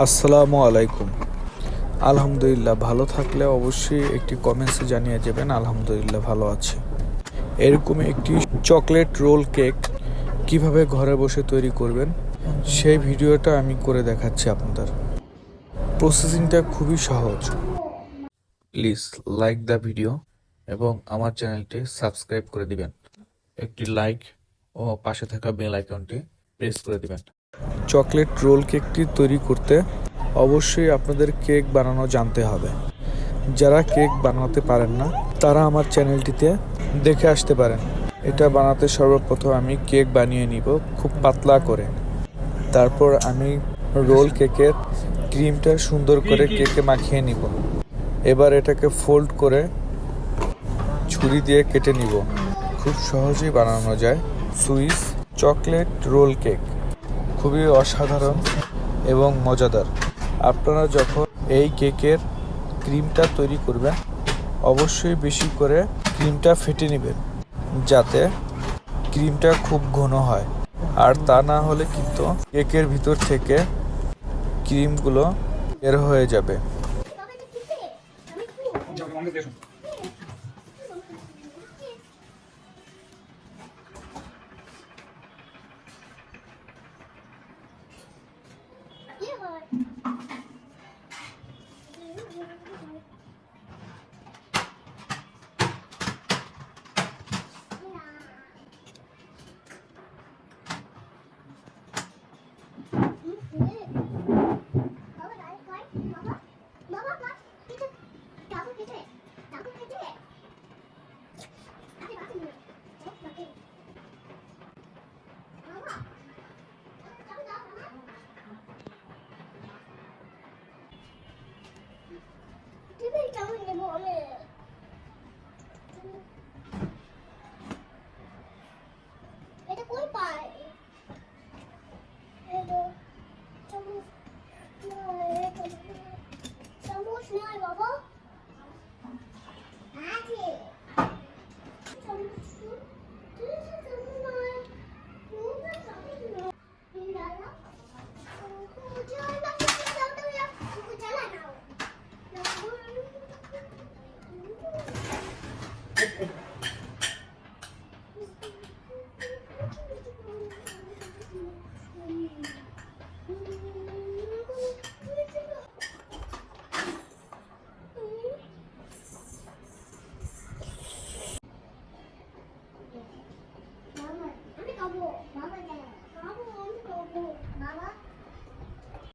আসসালামু আলাইকুম। আলহামদুলিল্লাহ ভালো থাকলে অবশ্যই একটি কমেন্টসে জানিয়ে যাবেন, আলহামদুলিল্লাহ ভালো আছে। এরকম একটি চকলেট রোল কেক কীভাবে ঘরে বসে তৈরি করবেন, সেই ভিডিওটা আমি করে দেখাচ্ছি আপনাদের। প্রসেসিংটা খুবই সহজ। প্লিজ লাইক দ্য ভিডিও এবং আমার চ্যানেলটি সাবস্ক্রাইব করে দিবেন। একটি লাইক ও পাশে থাকা বেল আইকনটি প্রেস করে দিবেন। চকলেট রোল কেকটি তৈরি করতে অবশ্যই আপনাদের কেক বানানো জানতে হবে। যারা কেক বানাতে পারেন না, তারা আমার চ্যানেলটিতে দেখে আসতে পারেন। এটা বানাতে সর্বপ্রথম আমি কেক বানিয়ে নিব খুব পাতলা করে। তারপর আমি রোল কেকের ক্রিমটা সুন্দর করে কেকে মাখিয়ে নিব। এবার এটাকে ফোল্ড করে ছুরি দিয়ে কেটে নিব। খুব সহজেই বানানো যায় সুইস চকলেট রোল কেক। খুবই অসাধারণ এবং মজাদার। আপনারা যখন এই কেকের ক্রিমটা তৈরি করবেন, অবশ্যই বেশি করে ক্রিমটা ফেটে নেবেন, যাতে ক্রিমটা খুব ঘন হয়। আর তা না হলে কিন্তু কেকের ভিতর থেকে ক্রিমগুলো বের হয়ে যাবে। Apa.